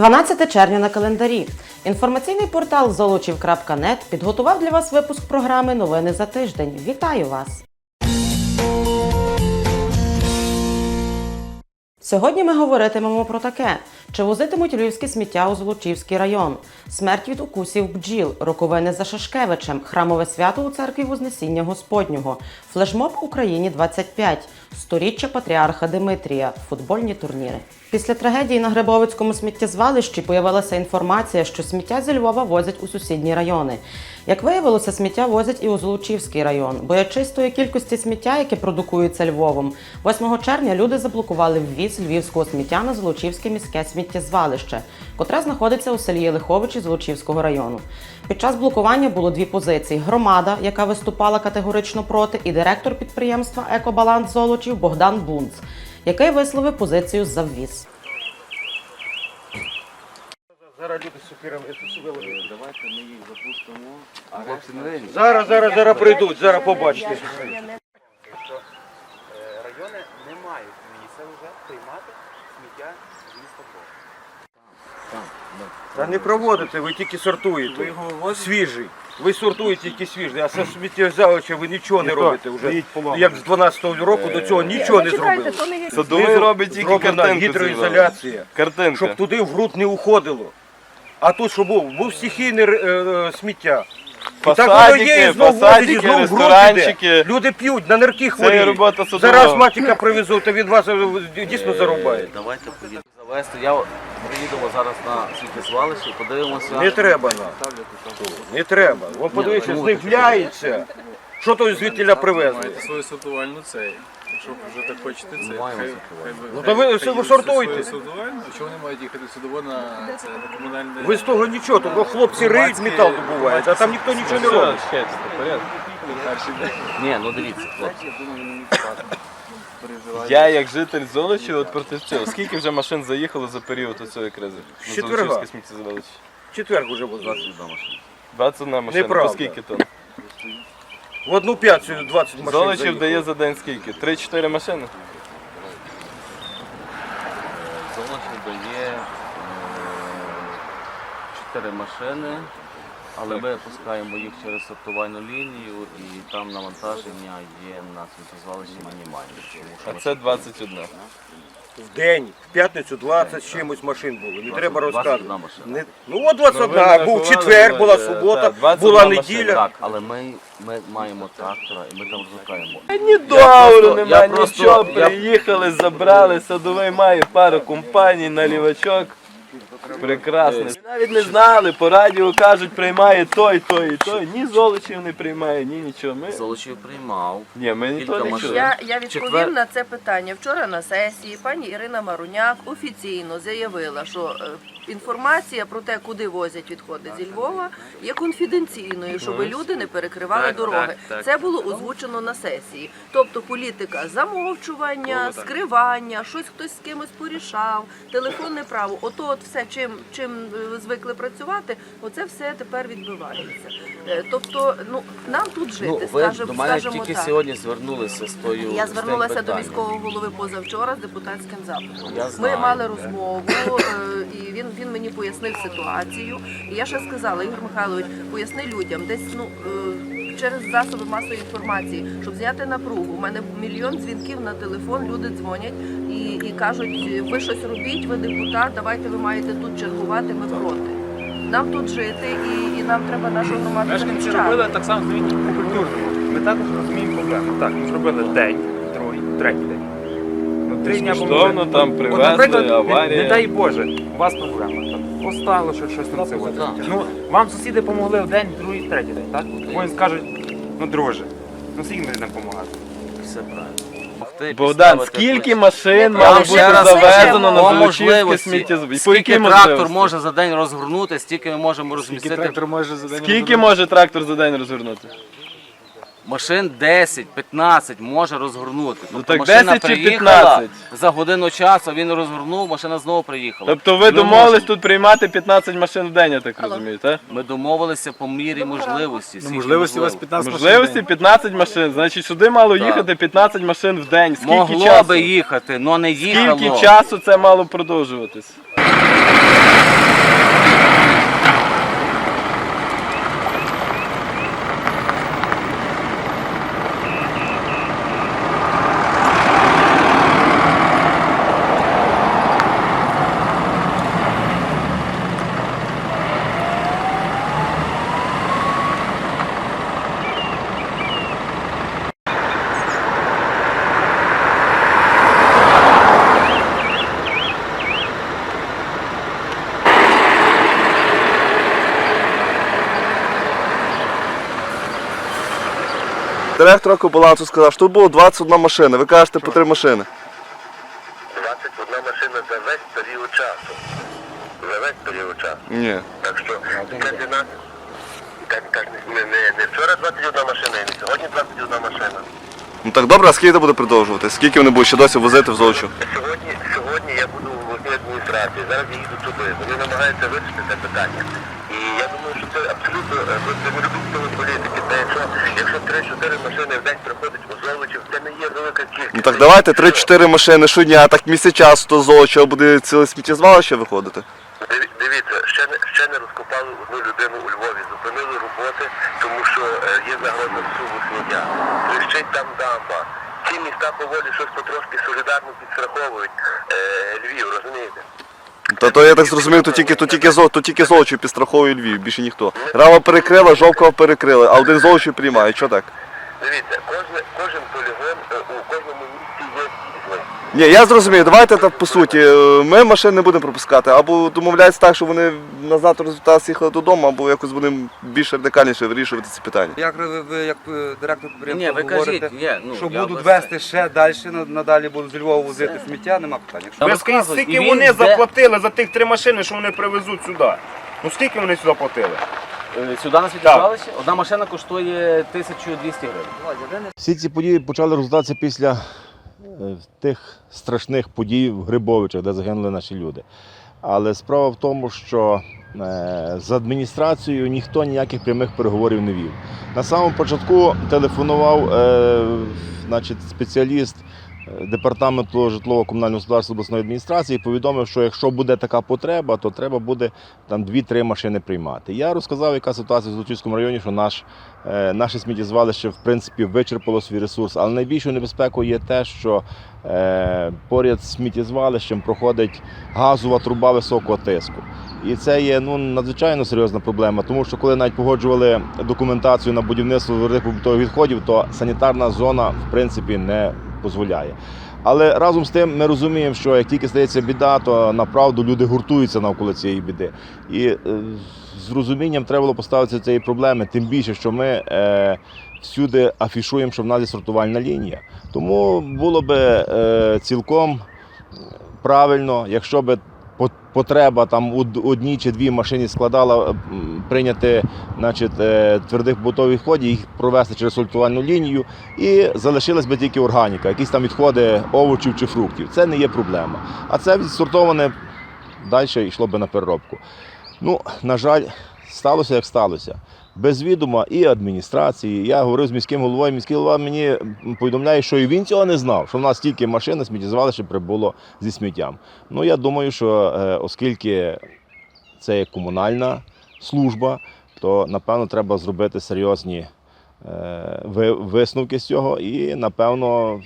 12 червня на календарі. Інформаційний портал золочів.нет підготував для вас випуск програми Новини за тиждень. Вітаю вас! Сьогодні ми говоритимемо про таке: чи возитимуть львівське сміття у Золочівський район, смерть від укусів бджіл, роковини за Шашкевичем, храмове свято у церкві Вознесіння Господнього, флешмоб Україні 25, сторіччя патріарха Димитрія, футбольні турніри. Після трагедії на Грибовицькому сміттєзвалищі появилася інформація, що сміття зі Львова возять у сусідні райони. Як виявилося, сміття возять і у Золочівський район. Боячись тої кількості сміття, яке продукується Львовом, 8 червня люди заблокували ввіз львівського сміття на Золочівське міське сміттєзвалище, котре знаходиться у селі Єлиховичі Золочівського району. Під час блокування було дві позиції: громада, яка виступала категорично проти, і директор підприємства Екобаланс Золочів Богдан Бунц, який висловив позицію за ввіз. Зараз люди з сокирами виловили. Давайте ми їх запустимо, а хлопці не вийдуть. Зараз, зараз, зараз прийдуть, зараз побачите. райони не мають місця вже приймати сміття з міста Бога. Та не проводите, ви тільки сортуєте. Свіжий. Ви сортуєте тільки свіжий, а це сміттєвзявича ви нічого не робите вже. Як з 12-го року до цього нічого не зробили. Садовий робить тільки зроблена картинку. гідроізоляція, Картинка. щоб туди в ґрунт не уходило. А тут що був? Був стихійне е, е, сміття. І так воно є, і Фасадики, знов возить, і фасадики, знов в ґрунт ресторанчики. іде. Люди п'ють, на нирки хворіють. робота. Зараз матіка привезуть, то він вас е, дійсно зарубає. Давайте поїдемо завести. Я приїдемо зараз на сміттєзвалище, подивимося. Не треба нам. Не треба. Вон подивіться, ну, з них вляється. Що то звідтіля привезли? Свою сортувальну цей. Якщо вже так хочете, це Маємо хай, хай ви- Ну, то ви хай сортуйте. свою сортувальну. Чого вони мають їхати сюди на це на комунальне? Ви з того нічого, тому хлопці риють метал добувають, а там ніхто нічого не робить. Ні, ну дивіться, хлопці. Я як житель Золочі, от проти цього. Скільки вже машин заїхало за період цієї кризи? На Четверга. Золочівське сміттєзвалище? Четверг уже був. 21 машина. Неправда. По скільки тонн? В одну п'ятцю 20 машин Золочів заїхало. дає за день скільки? 3-4 машини? Золочів дає е, чотири машини, але ми пускаємо їх через сортувальну лінію і там навантаження є на сміттєзвалищі мінімальне. Тому що А це 21. В день, в п'ятницю 20 з чимось машин було. Не треба розказувати. Не- Ну от 21, Ну, ви був четвер, була субота, так, була неділя. Так, але ми, ми маємо трактора і ми там розгрукаємо. Ні договору я немає, просто- нічого. я- Приїхали, забрали, садовий має пару компаній, налівачок. Прекрасно. Ми навіть не знали, по радіо кажуть, приймає той, той і той. Ні золочів не приймає, ні нічого. Ми... Золочів приймав. Ні, ми Кілька нічого не машин. чули. Я, я відповім Четвер- на це питання. Вчора на сесії пані Ірина Маруняк офіційно заявила, що е, інформація про те, куди возять відходи зі Львова, є конфіденційною, щоб люди не перекривали Так, дороги. так, так. Це було озвучено на сесії. Тобто політика замовчування, скривання, щось хтось з кимось порішав, телефонне право. Ото от все, чим, чим звикли працювати, оце все тепер відбувається. Е, Тобто, ну нам тут жити, Ну, ви скажемо, до мене скажемо тільки так. сьогодні звернулися з тою. Я звернулася до міського голови позавчора з депутатським запитом. Я Ми знаю. мали розмову, е, і він, він мені пояснив ситуацію. І я ще сказала, Ігор Михайлович, поясни людям, десь ну е, через засоби масової інформації, щоб зняти напругу. У мене мільйон дзвінків на телефон, люди дзвонять і, і кажуть, ви щось робіть, ви депутат, давайте ви маєте тут чергувати, ми проти. Нам тут жити і, і нам треба нашу громаду Мешканці робили так само звільні по культурному. Ми також розуміємо проблему. Так, ми зробили день, другий, третій день. Ну, три дня там От, привезли, наприклад, не, не дай Боже, у вас проблема. Постало, що щось там це. от. Ну, вам сусіди допомогли в день, другий, третій день, так? Вони скажуть, ну друже, ну скільки ми нам допомагати? Все правильно. Богдан, скільки машин мало бути ще раз завезено на Золочівське можливості, сміттєзвалище? По Скільки трактор можливості? може за день розгорнути, стільки ми можемо розмістити. може за Скільки може трактор за день розгорнути? Машин 10-15 може розгорнути. Тобто так машина 10 чи приїхала, 15? За годину часу він розгорнув, машина знову приїхала. Тобто ви Ми домовились можемо. тут приймати 15 машин в день, я так розумію, так? Ми домовилися по мірі можливості. Ну, скільки можливості у вас можливо. 15 Можливості 15 машин, значить сюди мало Так. їхати 15 машин в день. Скільки Могло часу? би їхати, але не їхало. Скільки часу це мало продовжуватись? Директор балансу сказав, що тут було 21 машина. Ви кажете по три машини. 21 машина за весь період часу. За весь період часу. Ні. Так що це для нас. Так, так, не, не, не вчора 21 машина, і не сьогодні 21 машина. Ну так добре, а скільки це буде продовжувати? Скільки вони будуть ще досі возити в Золочів? Сьогодні, сьогодні я буду в обласній адміністрації, зараз я їду туди. Вони намагаються вирішити це питання. І я думаю, що це абсолютно е, це не любить політики. Та якщо 3-4 машини в день приходять у Золочів, це не є велика кількість. Ну так давайте 3-4 машини щодня, так місяць часу то з буде ціле сміттєзвалище виходити. Диві- Дивіться, ще не ще не розкопали одну людину у Львові, зупинили роботи, тому що е, є загроза всуву сміття. Тріщить там дамба. Ці міста поволі щось потрошки солідарно підстраховують е, Львів, розумієте? Та то я так зрозумів, то тільки, то тільки, то тільки Золочів підстраховує Львів, більше ніхто. Рава перекрила, Жовкова перекрили, а один Золочів приймає. Що так? Дивіться, кожен, кожен полігон е, у кожному. Ні, я зрозумію, давайте так по суті. е, Ми машин не будемо пропускати, або домовляється так, що вони на завтра результат їхали додому, або якось будемо більш радикальніше вирішувати ці питання. Як ви, ви як е, директор Ні, підприємства кажіть, говорите, є, ну, що я будуть без- вести ще далі, на- надалі будуть з Львова возити сміття, нема питань. Якщо Я ви скажіть, і скільки він вони йде- заплатили за тих три машини, що вони привезуть сюди? Ну скільки вони сюди платили? Е, Сюди на світлозвалище одна машина коштує 1200 гривень. Всі ці події почали розгортатися після тих страшних подій в Грибовичах, де загинули наші люди. Але справа в тому, що е, з адміністрацією ніхто ніяких прямих переговорів не вів. На самому початку телефонував е, значить, спеціаліст е, департаменту житлово-комунального господарства обласної адміністрації повідомив, що якщо буде така потреба, то треба буде там 2-3 машини приймати. Я розказав, яка ситуація в Золочівському районі, що наш Е, Наше сміттєзвалище в принципі вичерпало свій ресурс, але найбільшою небезпекою є те, що е, поряд з сміттєзвалищем проходить газова труба високого тиску. І це є ну, надзвичайно серйозна проблема, тому що коли навіть погоджували документацію на будівництво твердих побутових відходів, то санітарна зона в принципі не дозволяє. Але разом з тим ми розуміємо, що як тільки стається біда, то направду люди гуртуються навколо цієї біди. І е, з розумінням треба було поставитися цієї проблеми, тим більше, що ми е, всюди афішуємо, що в нас є сортувальна лінія. Тому було би е, цілком правильно, якщо би потреба там у одній чи дві машини складала прийняти значить, е, твердих побутових відходів, їх провести через сортувальну лінію, і залишилась би тільки органіка, якісь там відходи овочів чи фруктів. Це не є проблема. А це відсортоване далі йшло би на переробку. Ну, на жаль, сталося як сталося. Без відома і адміністрації. Я говорив з міським головою. Міський голова мені повідомляє, що і він цього не знав, що в нас тільки машина сміттєзвалище прибуло зі сміттям. Ну, я думаю, що е, оскільки це є комунальна служба, то напевно треба зробити серйозні е, висновки з цього, і напевно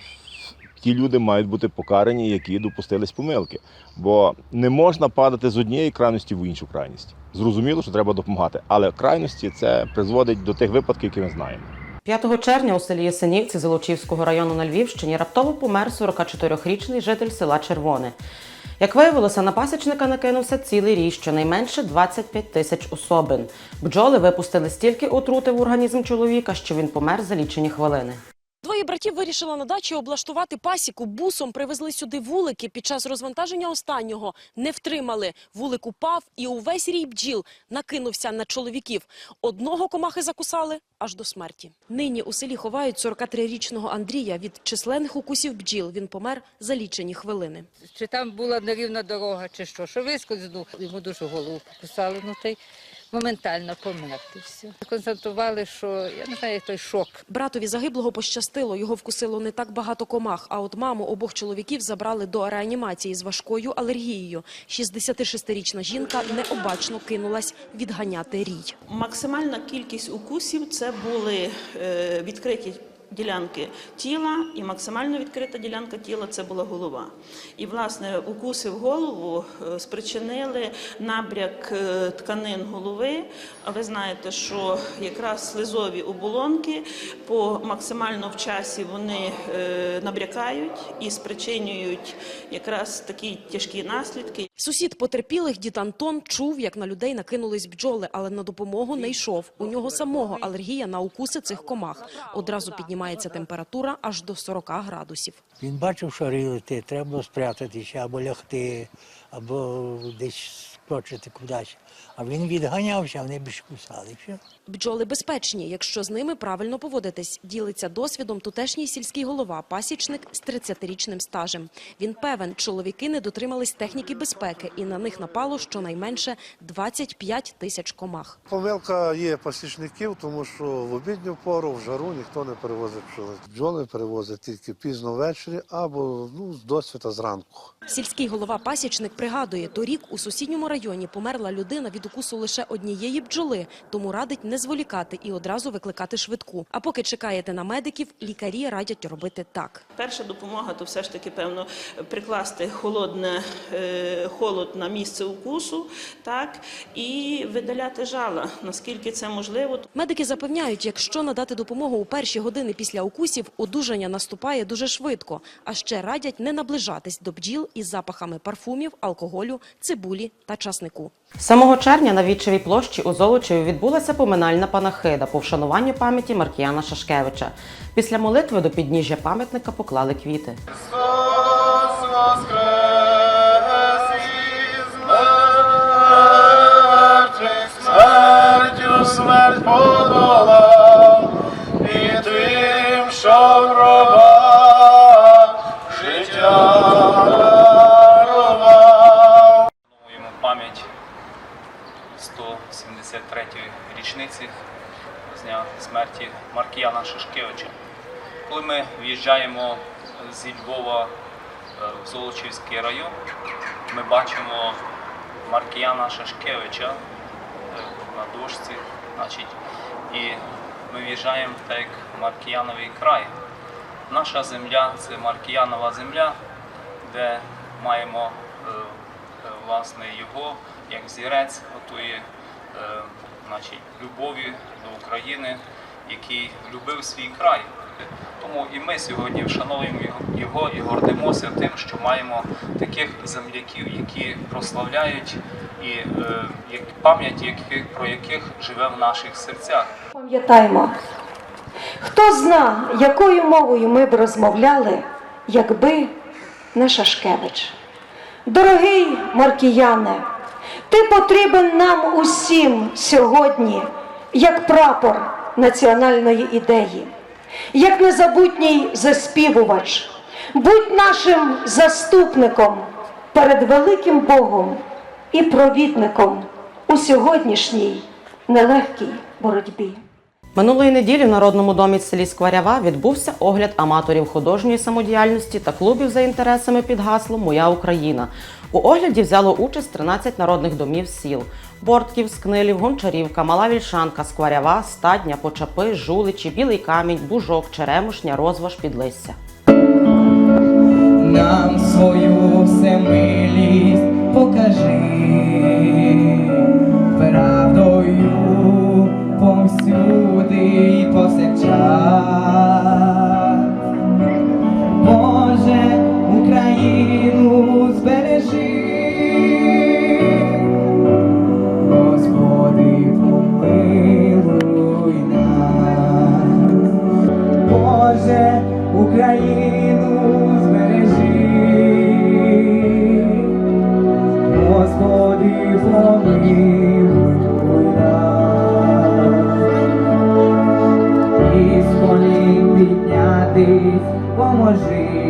ті люди мають бути покарані, які допустились помилки. Бо не можна падати з однієї крайності в іншу крайність. Зрозуміло, що треба допомагати, але крайності це призводить до тих випадків, які ми знаємо. 5 червня у селі Ясенівці Золочівського району на Львівщині раптово помер 44-річний житель села Червоне. Як виявилося, на пасічника накинувся цілий рій, щонайменше 25 тисяч особин. Бджоли випустили стільки отрути в організм чоловіка, що він помер за лічені хвилини. Двоє братів вирішили на дачі облаштувати пасіку. Бусом привезли сюди вулики. Під час розвантаження останнього не втримали. Вулик упав і увесь рій бджіл накинувся на чоловіків. Одного комахи закусали аж до смерті. Нині у селі ховають 43-річного Андрія від численних укусів бджіл. Він помер за лічені хвилини. Чи там була нерівна дорога, чи що, що вискользнув, йому дуже голову покусали, ну той моментально померти. все. Констатували, що я не знаю, той шок. Братові загиблого пощастило. Його вкусило не так багато комах. А от маму обох чоловіків забрали до реанімації з важкою алергією. 66-річна жінка необачно кинулась відганяти рій. Максимальна кількість укусів це були е, відкриті ділянки тіла, і максимально відкрита ділянка тіла це була голова. І власне укуси в голову е, спричинили набряк е, тканин голови. А ви знаєте, що якраз слизові оболонки по максимально в часі вони е, набрякають і спричинюють якраз такі тяжкі наслідки. Сусід потерпілих дід Антон чув, як на людей накинулись бджоли, але на допомогу не йшов. У нього самого алергія на укуси цих комах. Одразу піднімає піднімається температура аж до 40 градусів. Він бачив, що рілити, треба спрятатися або лягти, або десь скочити кудись. А він відганявся, вони більше кусали. Все. Бджоли безпечні, якщо з ними правильно поводитись. Ділиться досвідом тутешній сільський голова, пасічник з 30-річним стажем. Він певен, чоловіки не дотримались техніки безпеки і на них напало щонайменше 25 тисяч комах. Помилка є пасічників, тому що в обідню пору, в жару ніхто не перевозить пчоли. Бджоли перевозять тільки пізно ввечері або ну, з досвіта зранку. Сільський голова-пасічник пригадує, торік у сусідньому районі померла людина від укусу лише однієї бджоли, тому радить не зволікати і одразу викликати швидку. А поки чекаєте на медиків, лікарі радять робити так. Перша допомога то все ж таки певно прикласти холодне е, холод на місце укусу, так і видаляти жала, наскільки це можливо. Медики запевняють, якщо надати допомогу у перші години після укусів, одужання наступає дуже швидко. А ще радять не наближатись до бджіл із запахами парфумів, алкоголю, цибулі та часнику. 7 червня на Вітчевій площі у Золочеві відбулася поминальна панахида по вшануванню пам'яті Маркіяна Шашкевича. Після молитви до підніжжя пам'ятника поклали квіти. Смерть подолав, і тим, що Маркіяна Шашкевича. Коли ми в'їжджаємо зі Львова е, в Золочівський район, ми бачимо Маркіяна Шашкевича е, на дошці, значить, і ми в'їжджаємо так як Маркіяновий край. Наша земля це Маркіянова земля, де маємо е, власне його як зірець е, значить, любові до України, який любив свій край. Тому і ми сьогодні вшановуємо його- і гордимося тим, що маємо таких земляків, які прославляють і е, пам'ять яких, про яких живе в наших серцях. Пам'ятаймо, хто зна, якою мовою ми б розмовляли, якби не Шашкевич. Дорогий Маркіяне, ти потрібен нам усім сьогодні як прапор національної ідеї, як незабутній заспівувач. Будь нашим заступником перед великим Богом і провідником у сьогоднішній нелегкій боротьбі. Минулої неділі в Народному домі в селі Скварява відбувся огляд аматорів художньої самодіяльності та клубів за інтересами під гаслом Моя Україна. У огляді взяло участь 13 народних домів сіл: Бортків, Скнилів, Гончарівка, Мала Вільшанка, Скварява, Стадня, Почапи, Жуличі, Білий Камінь, Бужок, Черемушня, Розваж, Підлисся. Нам свою всемилість покажи, правдою повсюди і повсякчас. Боже, Україну збережи, Como vão agir.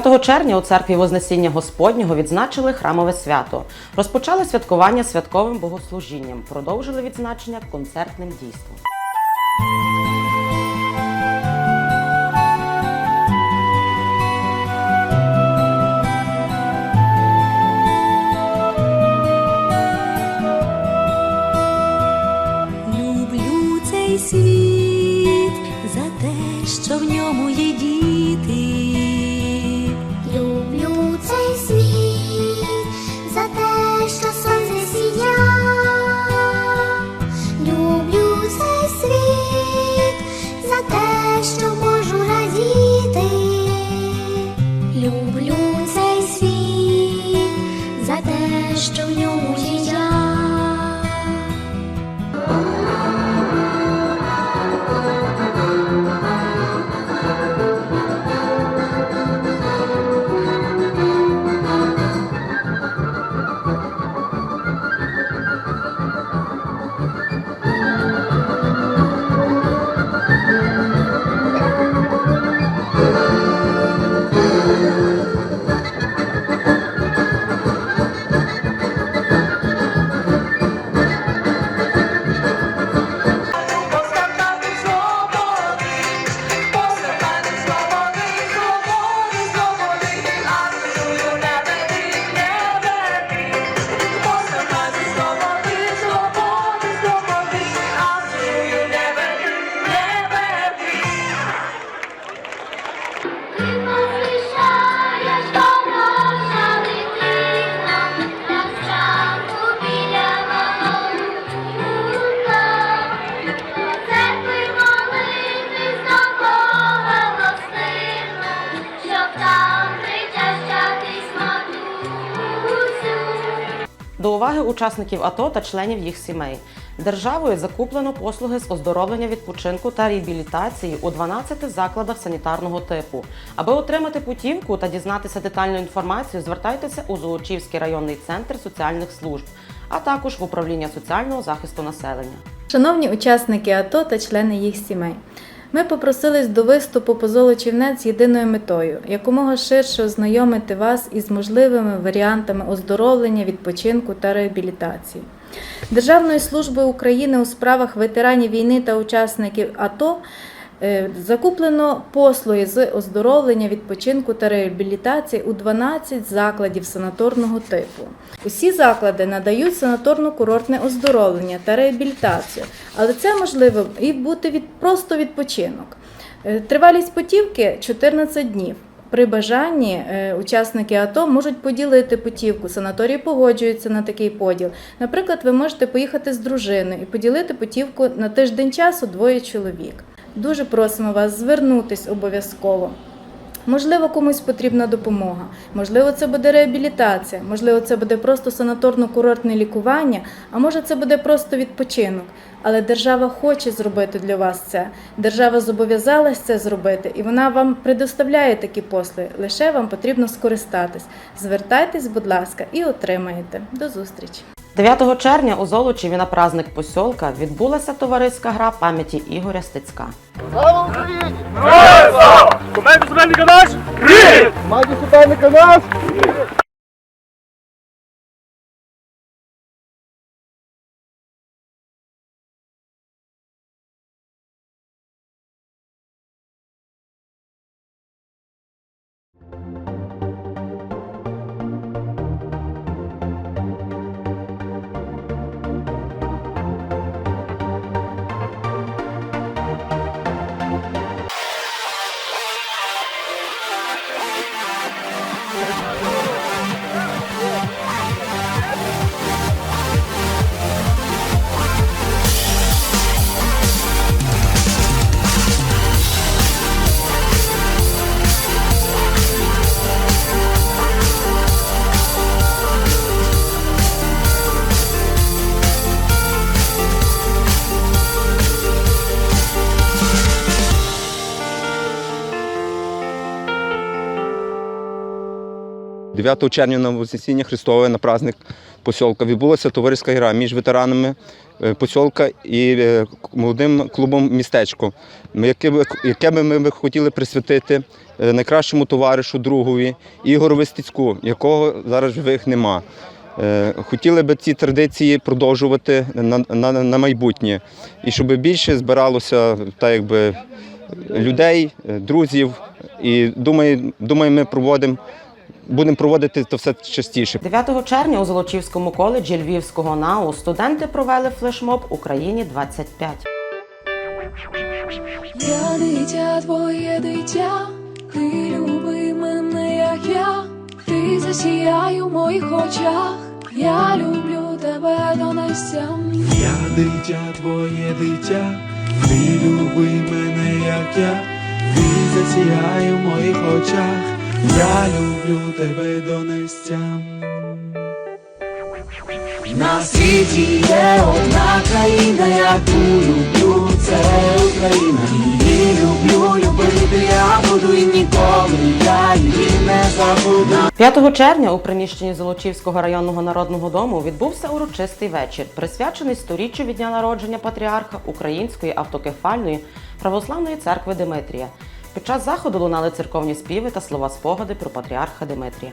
9 червня у церкві Вознесіння Господнього відзначили храмове свято. Розпочали святкування святковим богослужінням, продовжили відзначення концертним дійством. Люблю цей світ за те, що в ньому є діти. Учасників АТО та членів їх сімей. Державою закуплено послуги з оздоровлення відпочинку та реабілітації у 12 закладах санітарного типу. Аби отримати путівку та дізнатися детальну інформацію, звертайтеся у Золочівський районний центр соціальних служб, а також в управління соціального захисту населення. Шановні учасники АТО та члени їх сімей, ми попросились до виступу по золочівнець з єдиною метою якомога ширше ознайомити вас із можливими варіантами оздоровлення, відпочинку та реабілітації. Державної служби України у справах ветеранів війни та учасників АТО закуплено послуги з оздоровлення, відпочинку та реабілітації у 12 закладів санаторного типу. Усі заклади надають санаторно-курортне оздоровлення та реабілітацію, але це можливо і бути від просто відпочинок. Е, Тривалість путівки 14 днів. При бажанні е, учасники АТО можуть поділити путівку. Санаторії погоджуються на такий поділ. Наприклад, ви можете поїхати з дружиною і поділити путівку на тиждень часу двоє чоловік. Дуже просимо вас звернутись обов'язково. Можливо, комусь потрібна допомога, можливо, це буде реабілітація, можливо, це буде просто санаторно-курортне лікування, а може це буде просто відпочинок. Але держава хоче зробити для вас це. Держава зобов'язалась це зробити, і вона вам предоставляє такі послуги. Лише вам потрібно скористатись. Звертайтесь, будь ласка, і отримаєте. До зустрічі! 9 червня у Золочеві на праздник посьолка відбулася товариська гра пам'яті Ігоря Стецька. Слава Україні! Команді суперника наш! Команді суперника наш! – 9 червня на Вознесіння Христове на праздник посілка відбулася товариська гра між ветеранами е, посілка і е, молодим клубом містечко, яке би, ми хотіли присвятити е, найкращому товаришу, другові Ігору Вестицьку, якого зараз живих нема. Хотіли би ці традиції продовжувати на, на, на майбутнє, і щоб більше збиралося так якби, людей, друзів. І думаю, думаю, ми проводимо, будемо проводити це все частіше. 9 червня у Золочівському коледжі Львівського НАУ студенти провели флешмоб Україні 25. Я дитя, твоє дитя, ти люби мене, як я, ти засіяй у моїх очах, я люблю тебе до нестям. Я дитя, твоє дитя, ти люби мене, як я, ти засіяй у моїх очах, я люблю тебе до нестям. На світі є одна країна, яку люблю, це Україна. Її люблю, любити я буду і ніколи я її не забуду. 5 червня у приміщенні Золочівського районного народного дому відбувся урочистий вечір, присвячений сторіччю від дня народження патріарха Української автокефальної православної церкви Димитрія. Під час заходу лунали церковні співи та слова спогади про патріарха Димитрія.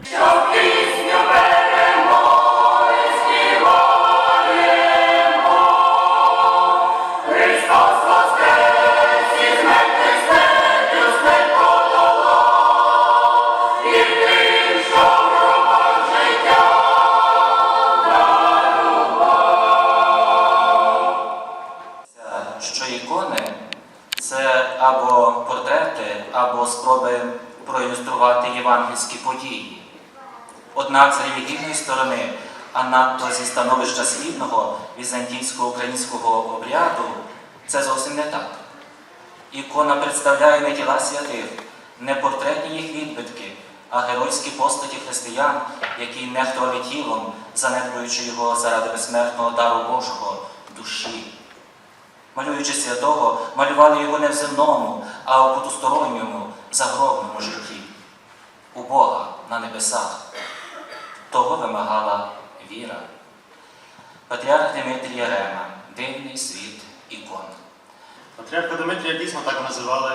Однак з релігійної сторони, а надто зі становища східного візантійсько-українського обряду, це зовсім не так. Ікона представляє не тіла святих, не портретні їх відбитки, а геройські постаті християн, які нехтували тілом, занедбуючи його заради безсмертного дару Божого душі. Малюючи святого, малювали його не в земному, а у потусторонньому, загробному житті, у Бога на небесах. Того вимагала віра. Патріарх Димитрій Рема, дивний світ ікон. Патріарха Дмитрія дійсно так називали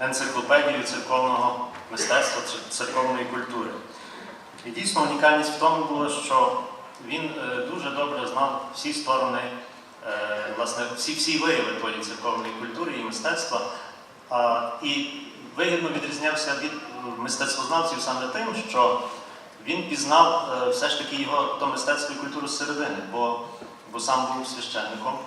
енциклопедією церковного мистецтва церковної культури. І дійсно унікальність в тому була, що він е, дуже добре знав всі сторони, е, власне, всі, всі вияви тої церковної культури і мистецтва. І вигідно відрізнявся від мистецтвознавців саме тим, що він пізнав е, все ж таки його то мистецтво і культуру зсередини, бо, бо сам був священником.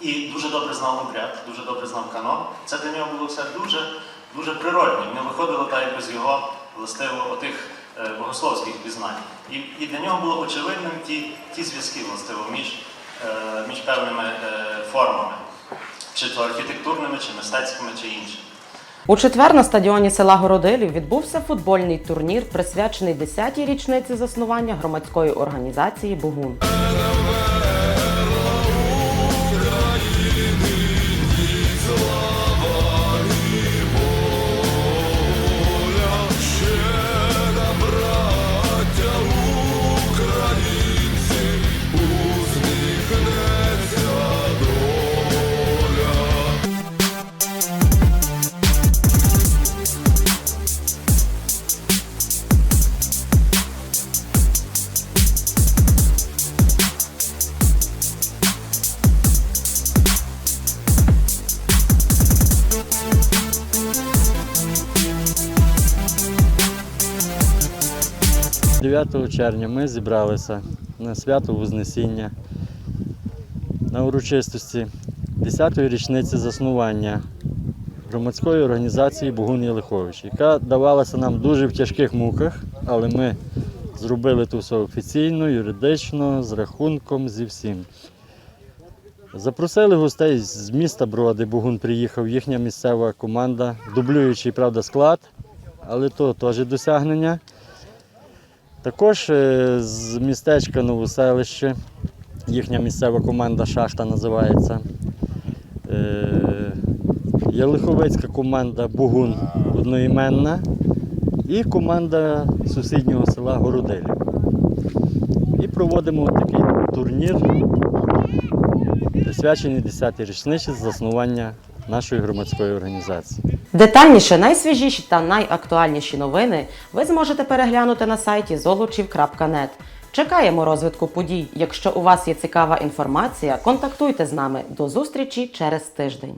І дуже добре знав обряд, дуже добре знав канон. Це для нього було все дуже, дуже природне. Нього виходило так з його властиво отих е, богословських пізнань. І, і для нього було очевидним ті, ті зв'язки властиво між, е, між певними формами, чи то архітектурними, чи мистецькими, чи іншими. У четвер на стадіоні села Городилів відбувся футбольний турнір, присвячений 10-й річниці заснування громадської організації Богун. – 9 червня ми зібралися на свято Вознесіння на урочистості 10-ї річниці заснування громадської організації Богун Єлихович, яка давалася нам дуже в тяжких муках, але ми зробили це все офіційно, юридично, з рахунком, зі всім. Запросили гостей з міста Броди. Богун приїхав, їхня місцева команда, дублюючий, правда, склад, але то теж досягнення. Також е, з містечка Новоселище, їхня місцева команда Шахта називається. Е, Єлиховецька команда Бугун одноіменна і команда сусіднього села Городилів. І проводимо такий турнір, присвячений 10-й річниці заснування нашої громадської організації. Детальніше найсвіжіші та найактуальніші новини ви зможете переглянути на сайті zoluchiv.net. Чекаємо розвитку подій. Якщо у вас є цікава інформація, контактуйте з нами. До зустрічі через тиждень.